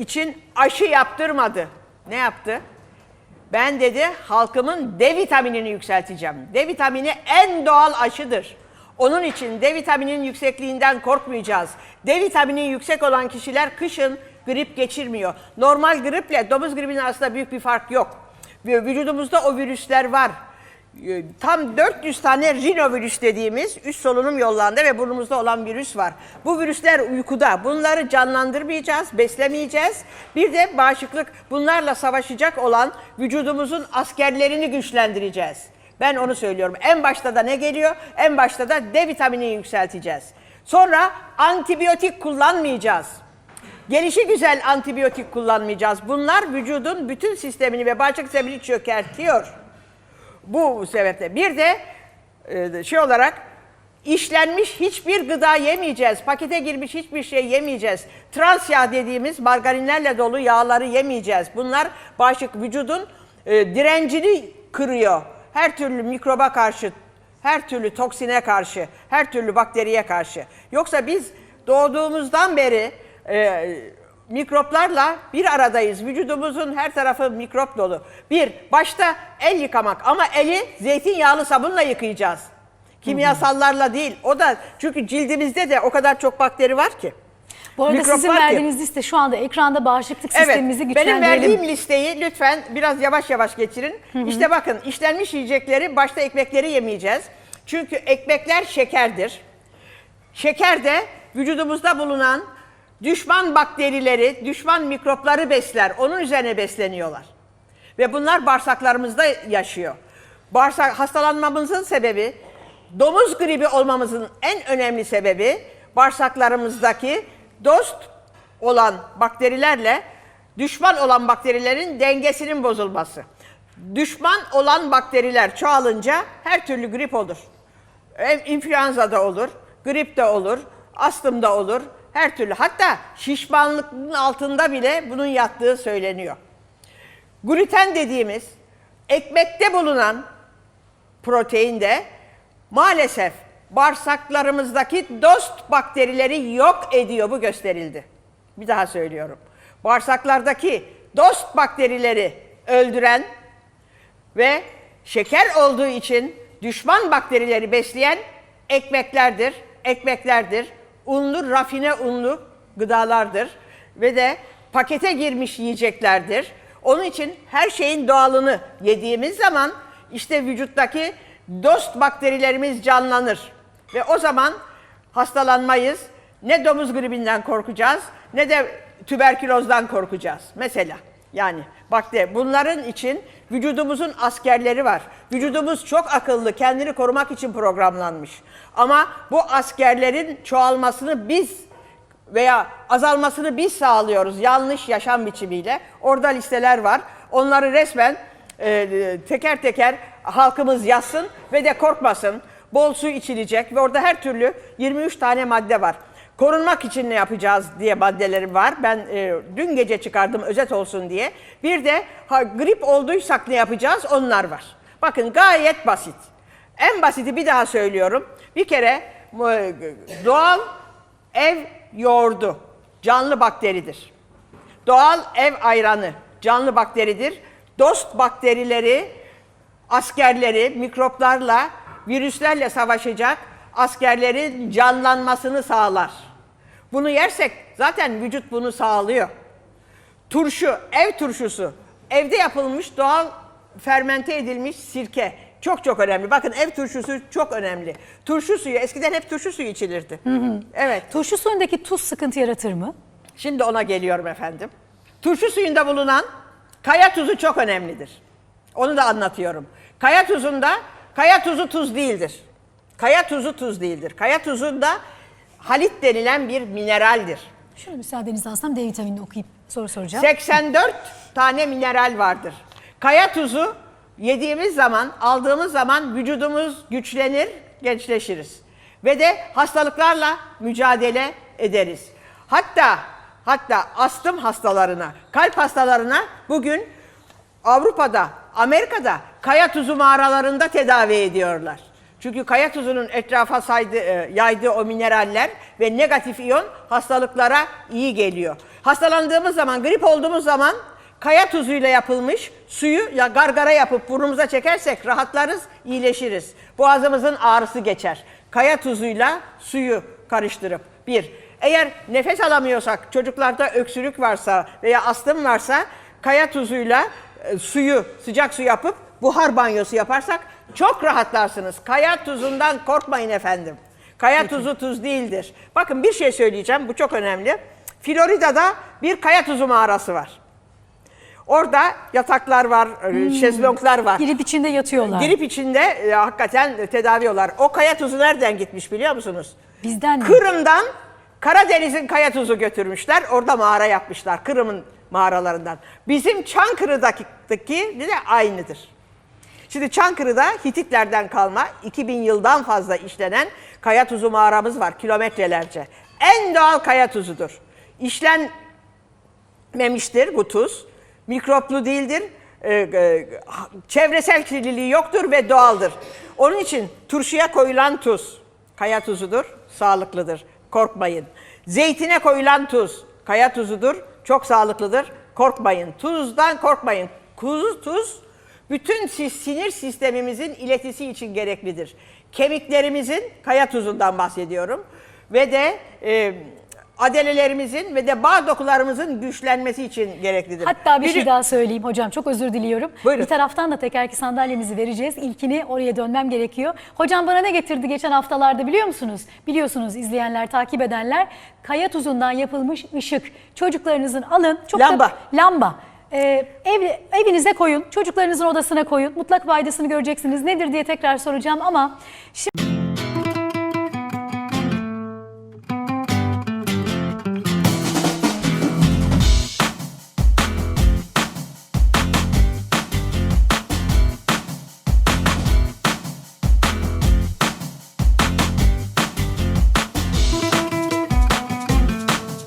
için aşı yaptırmadı. Ne yaptı? Ben dedi halkımın D vitaminini yükselteceğim. D vitamini en doğal aşıdır. Onun için D vitamininin yüksekliğinden korkmayacağız. D vitamini yüksek olan kişiler kışın grip geçirmiyor. Normal griple domuz gribinin arasında büyük bir fark yok. Vücudumuzda o virüsler var. Ee, Tam 400 tane rinovirüs dediğimiz üst solunum yollarında ve burnumuzda olan virüs var. Bu virüsler uykuda. Bunları canlandırmayacağız, beslemeyeceğiz. Bir de bağışıklık bunlarla savaşacak olan vücudumuzun askerlerini güçlendireceğiz. Ben onu söylüyorum. En başta da ne geliyor? En başta da D vitamini yükselteceğiz. Sonra antibiyotik kullanmayacağız. Gelişi güzel antibiyotik kullanmayacağız. Bunlar vücudun bütün sistemini ve bağışıklık sistemini çökertiyor. Bu sebeple bir de e, şey olarak işlenmiş hiçbir gıda yemeyeceğiz. Pakete girmiş hiçbir şey yemeyeceğiz. Trans yağ dediğimiz margarinlerle dolu yağları yemeyeceğiz. Bunlar bağışık vücudun e, direncini kırıyor. Her türlü mikroba karşı, her türlü toksine karşı, her türlü bakteriye karşı. Yoksa biz doğduğumuzdan beri e, mikroplarla bir aradayız. Vücudumuzun her tarafı mikrop dolu. Bir, başta el yıkamak ama eli zeytinyağlı sabunla yıkayacağız. Kimyasallarla değil. O da çünkü cildimizde de o kadar çok bakteri var ki. Bu arada Mikrop sizin var ki. verdiğiniz liste şu anda ekranda bağışıklık sistemimizi benim güçlendirelim. verdiğim listeyi lütfen biraz yavaş yavaş geçirin. İşte bakın işlenmiş yiyecekleri başta ekmekleri yemeyeceğiz. Çünkü ekmekler şekerdir. Şeker de vücudumuzda bulunan düşman bakterileri, düşman mikropları besler. Onun üzerine besleniyorlar. Ve bunlar bağırsaklarımızda yaşıyor. Bağırsak hastalanmamızın sebebi, domuz gribi olmamızın en önemli sebebi bağırsaklarımızdaki dost olan bakterilerle düşman olan bakterilerin dengesinin bozulması. Düşman olan bakteriler çoğalınca her türlü grip olur. Hem influenza da olur, grip de olur, astım da olur, her türlü. Hatta şişmanlığın altında bile bunun yattığı söyleniyor. Gluten dediğimiz ekmekte bulunan protein de maalesef bağırsaklarımızdaki dost bakterileri yok ediyor. Bu gösterildi. Bir daha söylüyorum. Bağırsaklardaki dost bakterileri öldüren ve şeker olduğu için düşman bakterileri besleyen ekmeklerdir. Ekmeklerdir. Unlu, rafine unlu gıdalardır ve de pakete girmiş yiyeceklerdir. Onun için her şeyin doğalını yediğimiz zaman işte vücuttaki dost bakterilerimiz canlanır. Ve o zaman hastalanmayız. Ne domuz gribinden korkacağız ne de tüberkülozdan korkacağız mesela. Yani bakteri bunların için vücudumuzun askerleri var. Vücudumuz çok akıllı, kendini korumak için programlanmış. Ama bu askerlerin çoğalmasını biz veya azalmasını biz sağlıyoruz yanlış yaşam biçimiyle. Orada listeler var. Onları resmen e, teker teker halkımız yazsın ve de korkmasın. Bol su içilecek ve orada her türlü 23 tane madde var. Korunmak için ne yapacağız diye maddelerim var. Ben e, dün gece çıkardım özet olsun diye. Bir de ha, grip olduysak ne yapacağız onlar var. Bakın gayet basit. En basiti bir daha söylüyorum. Bir kere e, doğal ev yoğurdu canlı bakteridir. Doğal ev ayranı canlı bakteridir. Dost bakterileri, askerleri mikroplarla, virüslerle savaşacak askerlerin canlanmasını sağlar. Bunu yersek zaten vücut bunu sağlıyor. Turşu, ev turşusu, evde yapılmış doğal fermente edilmiş sirke. Çok çok önemli. Bakın ev turşusu çok önemli. Turşu suyu, eskiden hep turşu suyu içilirdi. Evet. Turşu suyundaki tuz sıkıntı yaratır mı? Şimdi ona geliyorum efendim. Turşu suyunda bulunan kaya tuzu çok önemlidir. Onu da anlatıyorum. Kaya tuzunda, kaya tuzu tuz değildir. Kaya tuzu tuz değildir. Kaya tuzunda halit denilen bir mineraldir. Şöyle müsaadenizle alsam D vitaminini okuyup soru soracağım. 84 tane mineral vardır. Kaya tuzu yediğimiz zaman, aldığımız zaman vücudumuz güçlenir, gençleşiriz. Ve de hastalıklarla mücadele ederiz. Hatta hatta astım hastalarına, kalp hastalarına bugün Avrupa'da, Amerika'da kaya tuzu mağaralarında tedavi ediyorlar. Çünkü kaya tuzunun etrafa saydı, e, yaydığı o mineraller ve negatif iyon hastalıklara iyi geliyor. Hastalandığımız zaman, grip olduğumuz zaman kaya tuzuyla yapılmış suyu ya gargara yapıp burnumuza çekersek rahatlarız, iyileşiriz. Boğazımızın ağrısı geçer. Kaya tuzuyla suyu karıştırıp bir. Eğer nefes alamıyorsak, çocuklarda öksürük varsa veya astım varsa kaya tuzuyla e, suyu, sıcak su yapıp buhar banyosu yaparsak çok rahatlarsınız. Kaya tuzundan korkmayın efendim. Kaya tuzu tuz değildir. Bakın bir şey söyleyeceğim, bu çok önemli. Florida'da bir kaya tuzu mağarası var. Orada yataklar var, e, şezlonglar var. Girip içinde yatıyorlar. Girip içinde e, hakikaten tedaviyorlar. O kaya tuzu nereden gitmiş biliyor musunuz? Bizden? Kırım'dan Karadeniz'in kaya tuzu götürmüşler. Orada mağara yapmışlar. Kırım'ın mağaralarından. Bizim Çankırı'daki de aynıdır. Şimdi Çankırı'da Hititlerden kalma 2000 yıldan fazla işlenen kaya tuzu mağaramız var kilometrelerce. En doğal kaya tuzudur. İşlenmemiştir bu tuz. Mikroplu değildir. Ee, e, çevresel kirliliği yoktur ve doğaldır. Onun için turşuya koyulan tuz kaya tuzudur, sağlıklıdır. Korkmayın. Zeytine koyulan tuz kaya tuzudur, çok sağlıklıdır. Korkmayın. Tuzdan korkmayın. Kuzu tuz bütün si- sinir sistemimizin iletisi için gereklidir. Kemiklerimizin kaya tuzundan bahsediyorum ve de e, adelelerimizin ve de bağ dokularımızın güçlenmesi için gereklidir. Hatta bir Biri- şey daha söyleyeyim hocam çok özür diliyorum. Buyurun. Bir taraftan da tekerlekli sandalyemizi vereceğiz. İlkini oraya dönmem gerekiyor. Hocam bana ne getirdi geçen haftalarda biliyor musunuz? Biliyorsunuz izleyenler, takip edenler. Kaya tuzundan yapılmış ışık. Çocuklarınızın alın. Çok da- Lamba. lamba. Ee, ev, evinize koyun, çocuklarınızın odasına koyun. Mutlak faydasını göreceksiniz. Nedir diye tekrar soracağım ama şimdi